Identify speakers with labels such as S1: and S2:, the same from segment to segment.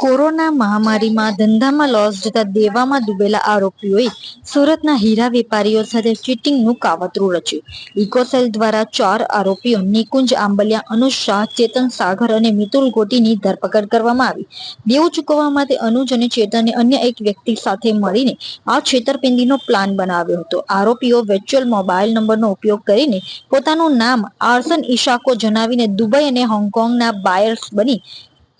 S1: Corona મહામારીમાં ધંધામાં loss જતા દેવામાં ડૂબેલા આરોપીઓએ સુરતના હીરા વેપારીઓ સાથે ચીટિંગનું કાવતરું રચ્યું. ઇકોસેલ દ્વારા ચાર આરોપીઓ નિકુંજ આંબલિયા અનુજ શાહ ચેતન સાગર અને મિતુલ ગોટીની ધરપકડ કરવામાં આવી. દેવું ચૂકવવા માટે અનુજ અને ચેતને અન્ય એક વ્યક્તિ સાથે મળીને આ છેતરપિંડીનો પ્લાન બનાવ્યો હતો. આરોપીઓ વર્ચ્યુઅલ મોબાઈલ નંબરનો ઉપયોગ કરીને પોતાનું નામ આર્સન ઈશાકો જણાવીને દુબઈ અને હોંગકોંગના બાયર્સ બની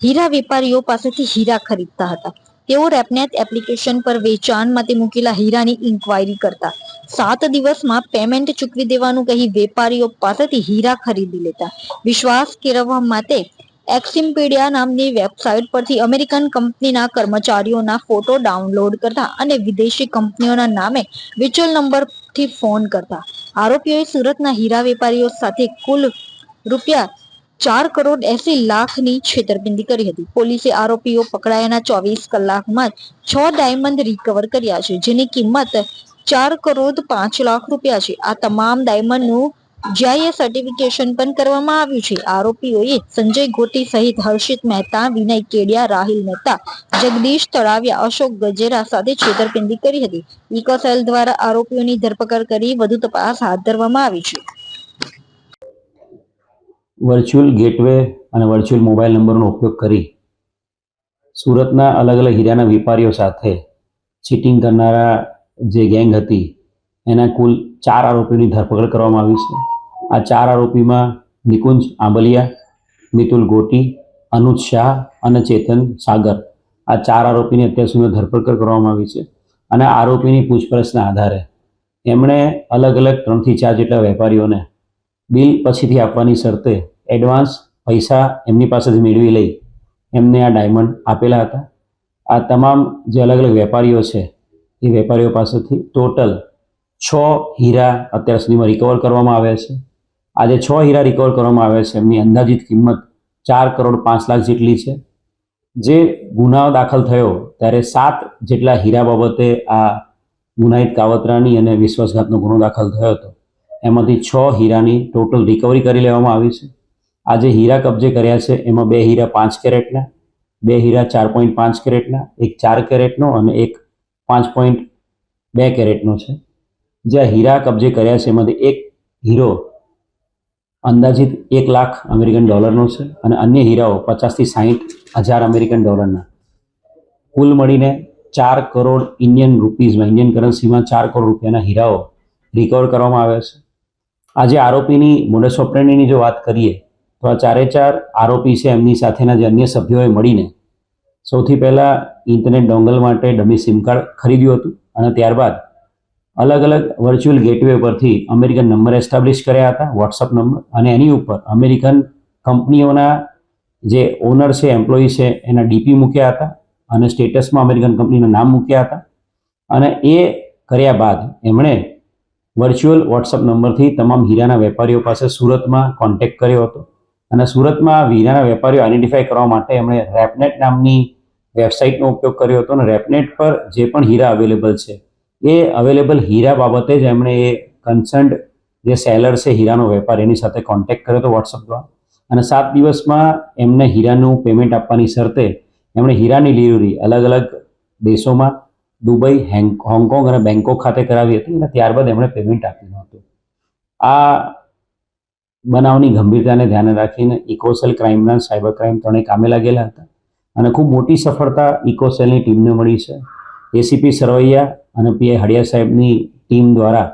S1: હીરા વેપારીઓ પાસેથી હીરા ખરીદતા હતા. તેઓ રેપનેટ એપ્લિકેશન પર વેચાણ માટે મૂકેલા હીરાની ઇન્ક્વાયરી કરતા. સાત દિવસમાં પેમેન્ટ ચૂકવી દેવાનું કહી વેપારીઓ પાસેથી હીરા ખરીદી લેતા. વિશ્વાસ કેળવવા માટે એક્સિમ્પીડિયા નામની વેબસાઇટ પરથી અમેરિકન કંપનીના કર્મચારીઓના ફોટો ડાઉનલોડ કરતા અને વિદેશી કંપનીઓના નામે વિચ્યુઅલ નંબરથી ફોન કરતા. આરોપીઓએ સુરતના હીરા વેપારીઓ સાથે કુલ રૂપિયા ચાર કરોડ એસી લાખની છેતરપિંડી કરી હતી. પોલીસે આરોપીઓ પકડાયાના ચોવીસ કલાકમાં છ ડાયમંડ રિકવર કર્યા છે, જેની કિંમત ચાર કરોડ પાંચ લાખ રૂપિયા છે. આ તમામ ડાયમંડનું જીઆઈએ સર્ટિફિકેશન પણ કરવામાં આવ્યું છે. આરોપીઓએ સંજય ગોટી સહિત હર્ષિત મહેતા, વિનય કેડિયા, રાહિલ મહેતા, જગદીશ તળાવિયા, અશોક ગજેરા સાથે છેતરપિંડી કરી હતી. ઇકોસેલ દ્વારા આરોપીઓની ધરપકડ કરી વધુ તપાસ હાથ ધરવામાં આવી છે.
S2: વર્ચ્યુઅલ ગેટવે અને વર્ચ્યુઅલ મોબાઈલ નંબરનો ઉપયોગ કરી સુરતના અલગ અલગ હીરાના વેપારીઓ સાથે ચીટિંગ કરનારા જે ગેંગ હતી, એના કુલ ચાર આરોપીઓની ધરપકડ કરવામાં આવી છે. આ ચાર આરોપીમાં નિકુંજ આંબલિયા, મિતુલ ગોટી, અનુજ શાહ અને ચેતન સાગર. આ ચાર આરોપીની અત્યાર સુધી ધરપકડ કરવામાં આવી છે અને આરોપીની પૂછપરછના આધારે એમણે અલગ અલગ ત્રણથી ચાર જેટલા વેપારીઓને બિલ પછીથી આપવાની શરતે એડવાન્સ પૈસા એમની પાસેથી મેળવી લઈ એમને આ ડાયમંડ આપેલા હતા. આ તમામ જે અલગ અલગ વેપારીઓ છે, એ વેપારીઓ પાસેથી ટોટલ છ હીરા અત્યાર સુધીમાં રિકવર કરવામાં આવ્યા છે. આજે છ હીરા રિકવર કરવામાં આવ્યા છે. એમની અંદાજિત કિંમત ચાર કરોડ પાંચ લાખ જેટલી છે. જે ગુનાઓ દાખલ થયો ત્યારે સાત જેટલા હીરા બાબતે આ ગુનાહિત કાવતરાની અને વિશ્વાસઘાતનો ગુનો દાખલ થયો હતો. એમાંથી છ હીરાની ટોટલ રિકવરી કરી લેવામાં આવી છે. આ જે હીરા કબજે કર્યા છે, એમાં બે હીરા પાંચ કેરેટના, બે હીરા ચાર પોઈન્ટ પાંચ કેરેટના, એક ચાર કેરેટનો અને એક પાંચ પોઈન્ટ બે કેરેટનો છે. જે હીરા કબજે કર્યા છે, એમાંથી એક હીરો અંદાજિત એક લાખ અમેરિકન ડોલરનો છે અને અન્ય હીરાઓ પચાસથી સાહીઠ હજાર અમેરિકન ડોલરના. કુલ મળીને ચાર કરોડ ઇન્ડિયન રૂપીઝમાં, ઇન્ડિયન કરન્સીમાં ચાર કરોડ રૂપિયાના હીરાઓ રિકવર કરવામાં આવ્યા છે. આજે આરોપીની મોડસ ઓપરેન્ડીની જો વાત કરીએ, તો આ ચારે ચાર આરોપી છે એમની સાથેના જે અન્ય સભ્યોએ મળીને. સૌથી પહેલાં ઇન્ટરનેટ ડોંગલ માટે ડમી સિમ કાર્ડ ખરીદ્યું હતું અને ત્યારબાદ અલગ અલગ વર્ચ્યુઅલ ગેટવે પરથી અમેરિકન નંબર એસ્ટાબ્લિશ કર્યા હતા, વોટ્સઅપ નંબર અને એની ઉપર અમેરિકન કંપનીઓના જે ઓનર છે, એમ્પ્લોયી છે, એના ડીપી મૂક્યા હતા અને સ્ટેટસમાં અમેરિકન કંપનીના નામ મૂક્યા હતા. અને એ કર્યા બાદ એમણે વર્ચ્યુઅલ વોટ્સઅપ નંબરથી તમામ હીરાના વેપારીઓ પાસે સુરતમાં કોન્ટેક્ટ કર્યો હતો. અને સુરતમાં હીરાના વેપારીઓ આઈડેન્ટિફાય કરવા માટે એમણે રેપનેટ નામની વેબસાઇટનો ઉપયોગ કર્યો હતો અને રેપનેટ પર જે પણ હીરા અવેલેબલ છે, એ અવેલેબલ હીરા બાબતે જ એમણે એ કન્સર્ન્ડ જે સેલર છે હીરાનો વેપાર, એની સાથે કોન્ટેક્ટ કર્યો હતો વોટ્સઅપ દ્વારા. અને સાત દિવસમાં એમને હીરાનું પેમેન્ટ આપવાની શરતે એમણે હીરાની ડિલિવરી અલગ અલગ દેશોમાં દુબઈ, હેંગ, હોંગકોંગ અને બેંકોક ખાતે કરાવી હતી અને ત્યારબાદ એમણે પેમેન્ટ આપ્યું હતું આ બનાવની ગંભીરતાને ધ્યાને રાખીને ઇકોસેલ ક્રાઇમના સાયબર ક્રાઇમ ત્રણેય કામે લાગેલા હતા અને ખૂબ મોટી સફળતા ઇકોસેલની ટીમને મળી છે. એસીપી સરવૈયા અને પીઆઈ હડિયા સાહેબની ટીમ દ્વારા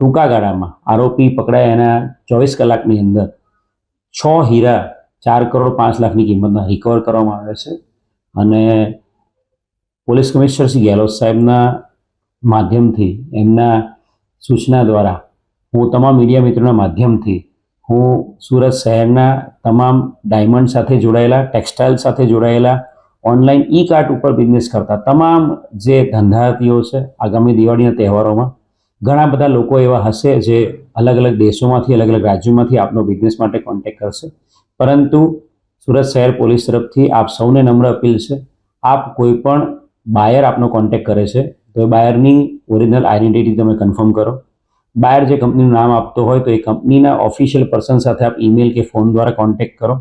S2: ટૂંકા ગાળામાં આરોપી પકડાયા એના ચોવીસ કલાકની અંદર. છ હીરા ચાર કરોડ પાંચ લાખની કિંમતના રિકવર કરવામાં આવે છે અને પોલીસ કમિશનર શ્રી ગેહલોત સાહેબના માધ્યમથી, એમના સૂચના દ્વારા હું તમામ મીડિયા મિત્રોના માધ્યમથી હું સુરત શહેરના તમામ ડાયમંડ સાથે જોડાયેલા, ટેક્સટાઇલ સાથે જોડાયેલા ઓનલાઈન ઈ કાર્ટ ઉપર બિઝનેસ કરતા તમામ જે ધંધાર્થીઓ છે, આગામી દિવાળીના તહેવારોમાં ઘણા બધા લોકો એવા હશે જે અલગ અલગ દેશોમાંથી અલગ અલગ રાજ્યોમાંથી આપનો બિઝનેસ માટે કોન્ટેક્ટ કરશે. પરંતુ સુરત શહેર પોલીસ તરફથી આપ સૌને નમ્ર અપીલ છે, આપ કોઈ પણ બાયર આપનો કોન્ટેક્ટ કરે છે, તો એ બાયરની ઓરિજિનલ આઈડેન્ટિટી તમે કન્ફર્મ કરો. બાયર જે કંપનીનું નામ આપતો હોય, તો એ કંપનીના ઓફિશિયલ પર્સન સાથે આપ ઈમેલ કે ફોન દ્વારા કોન્ટેક્ટ કરો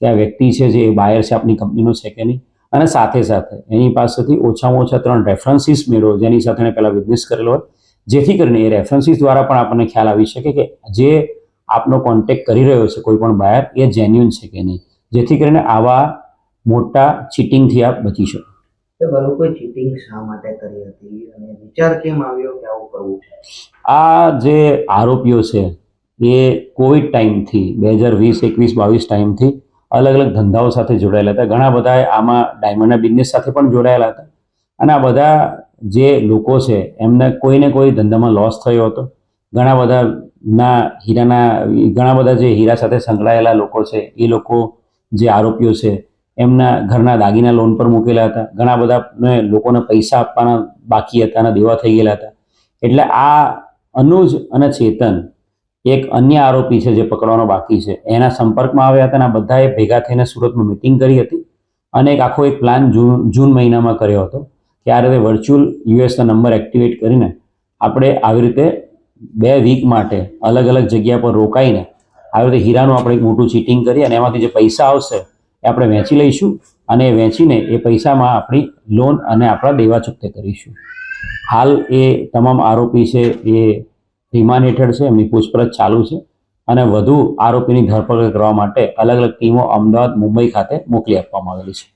S2: કે આ વ્યક્તિ છે જે એ બાયર છે, આપની કંપનીનો છે કે નહીં. અને સાથે સાથે એની પાસેથી ઓછામાં ઓછા ત્રણ રેફરન્સીસ મેળવો, જેની સાથે એણે પહેલાં બિઝનેસ કરેલો હોય. જેથી કરીને એ રેફરન્સીસ દ્વારા પણ આપણને ખ્યાલ આવી શકે કે જે આપનો કોન્ટેક્ટ કરી રહ્યો છે, કોઈ પણ બાયર એ જેન્યુન છે કે નહીં. જેથી કરીને આવા મોટા ચીટિંગથી આપ બચી શકો.
S3: આ લોકોએ ચીટિંગ શા માટે કરી હતી? અને વિચાર કેમ આવ્યો કે આવું કરવું છે?
S2: આ જે આરોપીઓ છે, એ કોવિડ ટાઈમથી બે હજાર વીસ, એકવીસ, બાવીસ ટાઈમથી અલગ અલગ ધંધાઓ સાથે જોડાયેલા હતા. ઘણા બધા આમાં ડાયમંડના બિઝનેસ સાથે પણ જોડાયેલા હતા. અને આ બધા જે લોકો છે, એમને કોઈને કોઈ ધંધામાં લોસ થયો હતો. ઘણા બધા ના હીરાના, ઘણા બધા જે હીરા સાથે સંકળાયેલા લોકો છે, એ લોકો જે આરોપીઓ છે એમના ઘરના દાગીના લોન પર મૂકેલા હતા. ઘણા બધા લોકોને પૈસા આપવાના બાકી હતા અને દેવા થઈ ગયેલા હતા. એટલે આ અનુજ અને ચેતન એક અન્ય આરોપી છે જે પકડવાનો બાકી છે. એના સંપર્કમાં આવ્યા હતા અને બધાએ ભેગા થઈને સુરતમાં મિટિંગ કરી હતી અને એક આખો એક પ્લાન જૂન જૂન મહિનામાં કર્યો હતો કે આ રીતે વર્ચ્યુઅલ યુએસનો નંબર એક્ટિવેટ કરીને આપણે આવી રીતે બે વીક માટે અલગ અલગ જગ્યા પર રોકાઈને આવી રીતે હીરાનું આપણે એક મોટું ચીટિંગ કરી અને એમાંથી જે પૈસા આવશે એ આપણે વેચી લઈશું અને વેચીને એ પૈસામાં આપણી લોન અને આપણા દેવા ચૂકતે કરીશું. હાલ એ તમામ આરોપી છે, એ રિમાન્ડ હેઠળ છે, એમની પૂછપરછ ચાલુ છે અને વધુ આરોપીની ધરપકડ કરવા માટે અલગ અલગ ટીમો અમદાવાદ, મુંબઈ ખાતે મોકલી આપવામાં આવેલી છે.